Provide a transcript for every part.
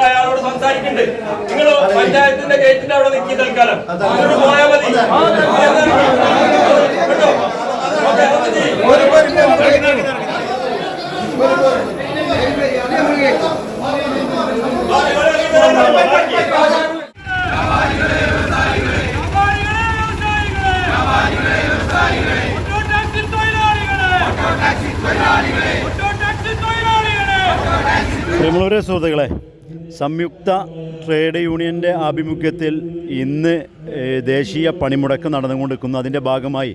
അയാളോട് സംസാരിക്കുന്നുണ്ട്. നിങ്ങൾ പഞ്ചായത്തിന്റെ ഗേറ്റിന്റെ അവിടെ നിൽക്കി തൽക്കാലം. അങ്ങോട്ട് പോയാൽ മതി. കേട്ടോ? പ്രിയമുള്ളവരെ സുഹൃത്തുക്കളെ സംയുക്ത ട്രേഡ് യൂണിയന്റെ ആഭിമുഖ്യത്തിൽ ഇന്ന് ദേശീയ പണിമുടക്ക് നടന്നുകൊണ്ടിരിക്കുന്നു. അതിന്റെ ഭാഗമായി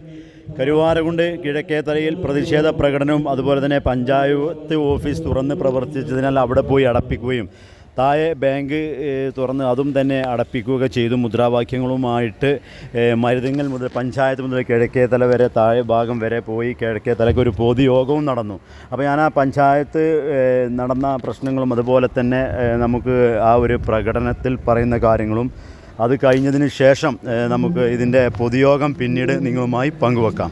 കരുവാരകുണ്ട് കിഴക്കേത്തലയിൽ പ്രതിഷേധ പ്രകടനവും അതുപോലെ തന്നെ പഞ്ചായത്ത് ഓഫീസ് തുറന്ന് പ്രവർത്തിച്ചതിനാൽ അവിടെ പോയി അടപ്പിക്കുകയും താഴെ ബാങ്ക് തുറന്ന് അതും തന്നെ അടപ്പിക്കുക ചെയ്തു. മുദ്രാവാക്യങ്ങളുമായിട്ട് മരുതിങ്ങൽ മുതൽ പഞ്ചായത്ത് മുതൽ കിഴക്കേത്തല വരെ താഴെ ഭാഗം വരെ പോയി കിഴക്കേത്തലയ്ക്ക് ഒരു പൊതുയോഗവും നടന്നു. അപ്പോൾ ഞാൻ ആ പഞ്ചായത്ത് നടന്ന പ്രശ്നങ്ങളും അതുപോലെ തന്നെ നമുക്ക് ആ ഒരു പ്രകടനത്തിൽ പറയുന്ന കാര്യങ്ങളും അത് കഴിഞ്ഞതിന് ശേഷം നമുക്ക് ഇതിന്റെ പൊതുയോഗം പിന്നീട് നിങ്ങളുമായി പങ്കുവെക്കാം.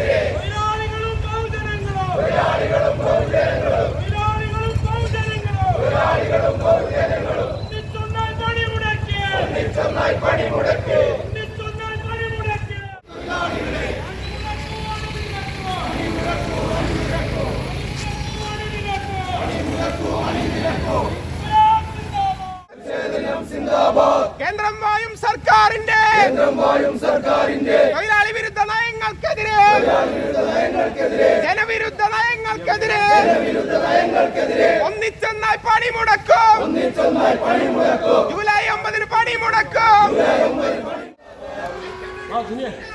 നയങ്ങൾക്കെതിരെ ഒന്നിച്ചൊന്നായി ഒന്നിച്ചൊന്നായി പണിമുടക്കും. ജൂലൈ ഒമ്പതിന് പണിമുടക്കും. സിന്ദാബാദ്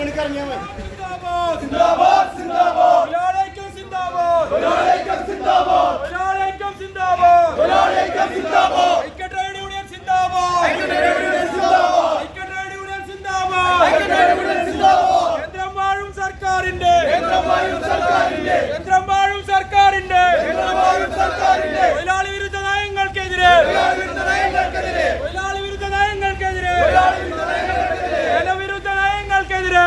സിന്ദാബാദ് തൊഴിലാളിക്കും സിന്ദാബാദ്. തൊഴിലാളിക്കും സിന്ദാബാദ്. തൊഴിലാളിക്കും സിന്ദാബാദ്. തൊഴിലാളിക്കും സിന്ദാബാദ്. ഐക്യ ട്രേഡ് യൂണിയൻ സിന്ദാബാദ് ഐക്യ ട്രേഡ് യൂണിയൻ സിന്ദാബാദ് ഐക്യ ട്രേഡ് യൂണിയൻ സിന്ദാബാദ് ഐക്യ ട്രേഡ് യൂണിയൻ സിന്ദാബാദ് കേന്ദ്രം വാഴും സർക്കാരിന്റെ കേന്ദ്രം വാഴും സർക്കാരിന്റെ കേന്ദ്രം വാഴും സർക്കാരിന്റെ കേന്ദ്രം വാഴും സർക്കാരിന്റെ തൊഴിലാളി വിരുദ്ധ നയങ്ങൾക്കെതിരെ തൊഴിലാളി വിരുദ്ധ നയങ്ങൾക്കെതിരെ തൊഴിലാളി വിരുദ്ധ നയങ്ങൾക്കെതിരെ തൊഴിലാളി വിരുദ്ധ നയങ്ങൾക്കെതിരെ ജനവിരുദ്ധ നയങ്ങൾക്കെതിരെ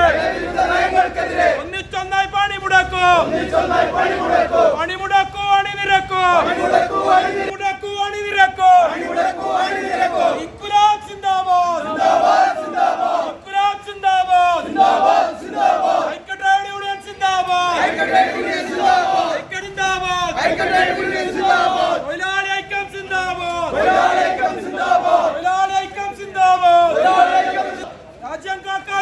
നയങ്ങൾക്കെതിരെ ഒന്നിച്ചൊന്നായി പണിമുടക്കൂ. ഒന്നിച്ചൊന്നായി പണി മുടക്കോ അണിനിരക്കൂ. പണിമുടക്കൂ അണിനിരക്കൂ. പണിമുടക്കൂ അണിനിരക്കൂ. ഇൻകുലാബ് സിന്ദാബാദ്. സിന്ദാബാദ് സിന്ദാബാദ്. ഇൻകുലാബ് സിന്ദാബാദ്. സിന്ദാബാദ് സിന്ദാബാദ്. ഐക്യ ട്രേഡ് യൂണിയൻ സിന്ദാബാദ്. ഐക്യ ട്രേഡ് യൂണിയൻ സിന്ദാബാദ് തൊഴിലാളി ഐക്യം സിന്ദാബാദ് തൊഴിലാളി ഐക്യം സിന്ദാബാദ് രാജ്യം കാക്കാൻ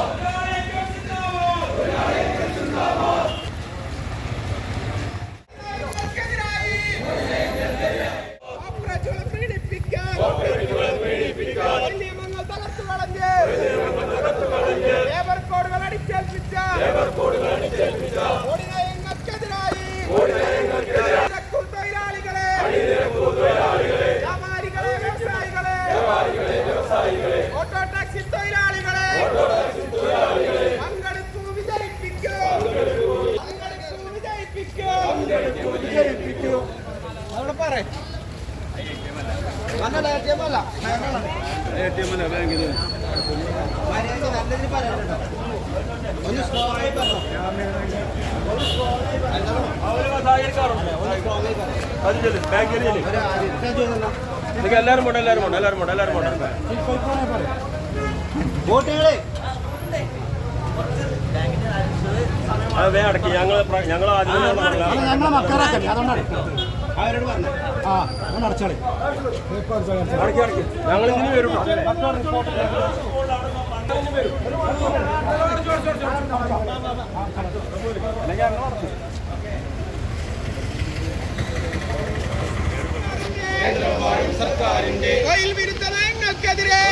അവിടെ പറ നിങ്ങൾക്ക് എല്ലാവരും പോട്ടെ എല്ലാവരും പോട്ടെ എല്ലാവരും പോട്ടെ എല്ലാവരും പോട്ടെ അത് വേ അടക്കി ഞങ്ങൾ ഞങ്ങൾ ആദ്യം ഞങ്ങളെ മക്കളാക്കല്ലേ അതുകൊണ്ടാണ്. ആ വരും കേന്ദ്രമായും സർക്കാരിന്റെ കയ്യിൽ വിരുദ്ധ നയങ്ങൾക്കെതിരെ